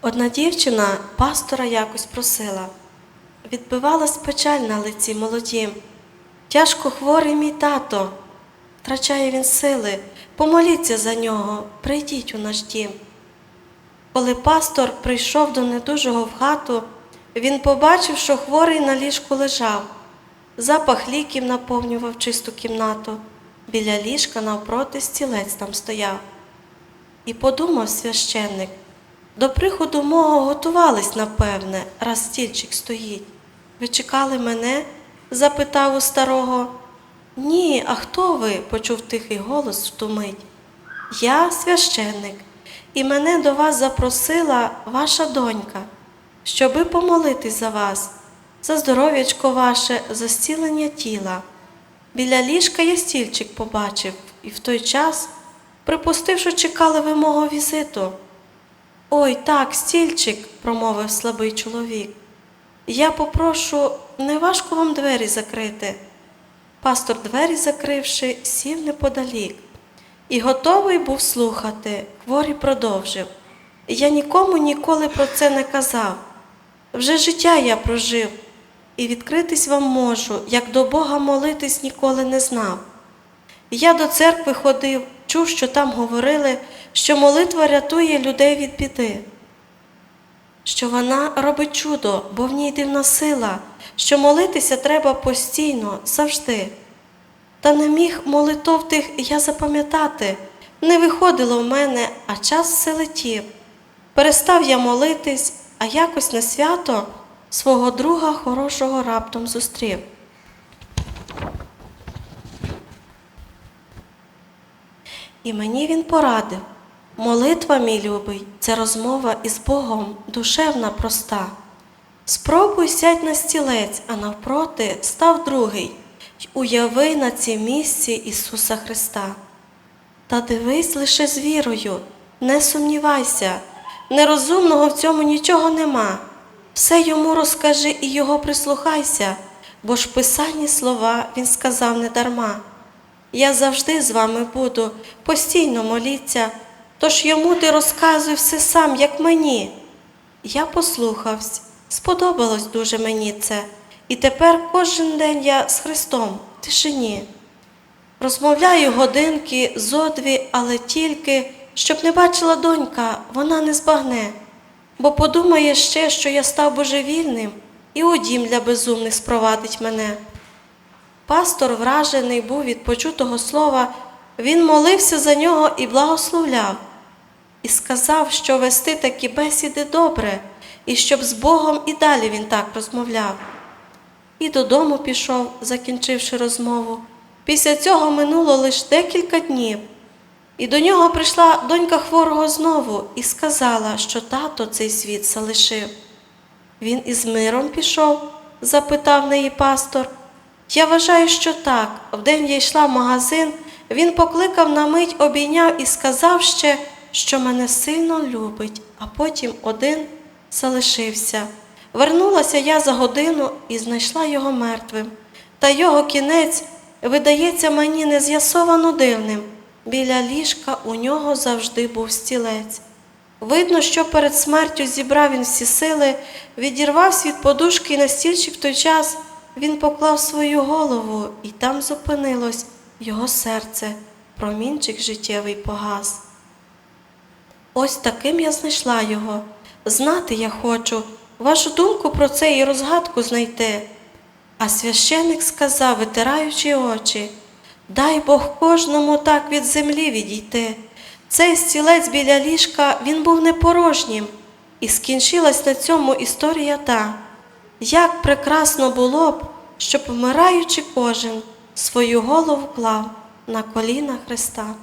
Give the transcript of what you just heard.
Одна дівчина пастора якось просила. Відбивалась печаль на лиці молодім. Тяжко хворий мій тато, втрачає він сили, помоліться за нього, прийдіть у наш дім. Коли пастор прийшов до недужого в хату, він побачив, що хворий на ліжку лежав. Запах ліків наповнював чисту кімнату. Біля ліжка навпроти стілець там стояв. І подумав священник, до приходу мого готувались, напевне, раз стільчик стоїть. Ви чекали мене? запитав у старого. Ні, а хто ви? почув тихий голос в ту мить. Я священник, і мене до вас запросила ваша донька, щоби помолитись за вас, за здоров'ячко ваше, за зцілення тіла. Біля ліжка я стільчик побачив, і в той час припустив, що чекали ви мого візиту. Ой, так, стільчик, промовив слабий чоловік. Я попрошу, не важко вам двері закрити. Пастор, двері закривши, сів неподалік і готовий був слухати. Хворий продовжив. Я нікому ніколи про це не казав. Вже життя я прожив, і відкритись вам можу, як до Бога молитись ніколи не знав. Я до церкви ходив, чув, що там говорили, що молитва рятує людей від біди, що вона робить чудо, бо в ній дивна сила, що молитися треба постійно, завжди. Та не міг молитов тих я запам'ятати, не виходило в мене, а час все летів. Перестав я молитись, а якось на свято свого друга хорошого раптом зустрів. І мені він порадив. Молитва, мій любий, це розмова із Богом, душевна, проста. Спробуй сядь на стілець, а навпроти став другий, й уяви на цім місці Ісуса Христа. Та дивись лише з вірою, не сумнівайся, нерозумного в цьому нічого нема. Все йому розкажи і його прислухайся, бо ж в писанні слова він сказав недарма. Я завжди з вами буду, постійно моліться, тож йому ти розказуй все сам, як мені. Я послухався, сподобалось дуже мені це, і тепер кожен день я з Христом в тишині. Розмовляю годинки зо дві, але тільки, щоб не бачила донька, вона не збагне, бо подумає ще, що я став божевільним і у дім для безумних спровадить мене. Пастор, вражений був від почутого слова, він молився за нього і благословляв, і сказав, що вести такі бесіди добре, і щоб з Богом і далі він так розмовляв. І додому пішов, закінчивши розмову. Після цього минуло лише декілька днів, і до нього прийшла донька хворого знову і сказала, що тато цей світ залишив. Він із миром пішов? запитав неї пастор. Я вважаю, що так. Вдень я йшла в магазин, він покликав на мить, обійняв і сказав ще, що мене сильно любить, а потім один залишився. Вернулася я за годину і знайшла його мертвим. Та його кінець видається мені нез'ясовано дивним. Біля ліжка у нього завжди був стілець. Видно, що перед смертю зібрав він всі сили, відірвався від подушки і на стільчик в той час він поклав свою голову, і там зупинилось його серце, промінчик життєвий погас. Ось таким я знайшла його. Знати я хочу, вашу думку про це і розгадку знайти. А священик сказав, витираючи очі, дай Бог кожному так від землі відійти. Цей стілець біля ліжка він був непорожнім, і скінчилась на цьому історія та. Як прекрасно було б, щоб вмираючи кожен свою голову клав на коліна Христа.